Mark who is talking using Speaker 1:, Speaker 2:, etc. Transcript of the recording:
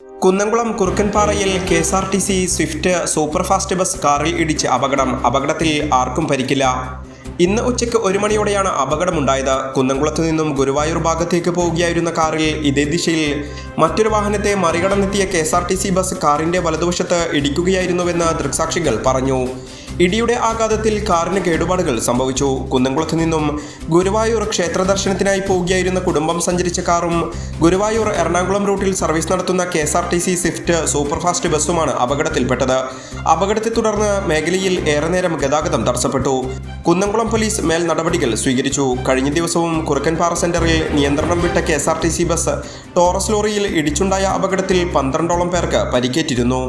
Speaker 1: Kunnamkulam കുറുക്കൻപാറയിൽ K S R T C swift superfast bus കാറിൽ ഇടിച്ച് അപകടം. അപകടത്തിൽ ആർക്കും പരിക്കില്ല. ഇന്ന് ഉച്ചയ്ക്ക് ഒരു മണിയോടെയാണ് അപകടമുണ്ടായത്. കുന്നംകുളത്ത് നിന്നും ഗുരുവായൂർ ഭാഗത്തേക്ക് പോവുകയായിരുന്ന കാറിൽ ഇതേ ദിശയിൽ മറ്റൊരു വാഹനത്തെ മറികടന്നെത്തിയ K S R T C bus കാറിന്റെ വലതുവശത്ത് ഇടിക്കുകയായിരുന്നുവെന്ന് ദൃക്സാക്ഷികൾ പറഞ്ഞു. ഇടിയുടെ ആഘാതത്തിൽ കാറിന് കേടുപാടുകൾ സംഭവിച്ചു. കുന്നംകുളത്ത് നിന്നും ഗുരുവായൂർ ക്ഷേത്ര ദർശനത്തിനായി പോവുകയായിരുന്ന കുടുംബം സഞ്ചരിച്ച കാറും ഗുരുവായൂർ എറണാകുളം റൂട്ടിൽ സർവീസ് നടത്തുന്ന K S R T C swift superfast ബസ്സുമാണ് അപകടത്തിൽപ്പെട്ടത്. അപകടത്തെ തുടർന്ന് മേഖലയിൽ ഏറെ നേരം ഗതാഗതം തടസ്സപ്പെട്ടു. കുന്നംകുളം പോലീസ് മേൽ നടപടികൾ സ്വീകരിച്ചു. കഴിഞ്ഞ ദിവസവും കുറുക്കൻപാറ സെന്ററിൽ നിയന്ത്രണം വിട്ട K S R T C bus Taurus ലോറിയിൽ ഇടിച്ചുണ്ടായ അപകടത്തിൽ പന്ത്രണ്ടോളം പേർക്ക് പരിക്കേറ്റിരുന്നു.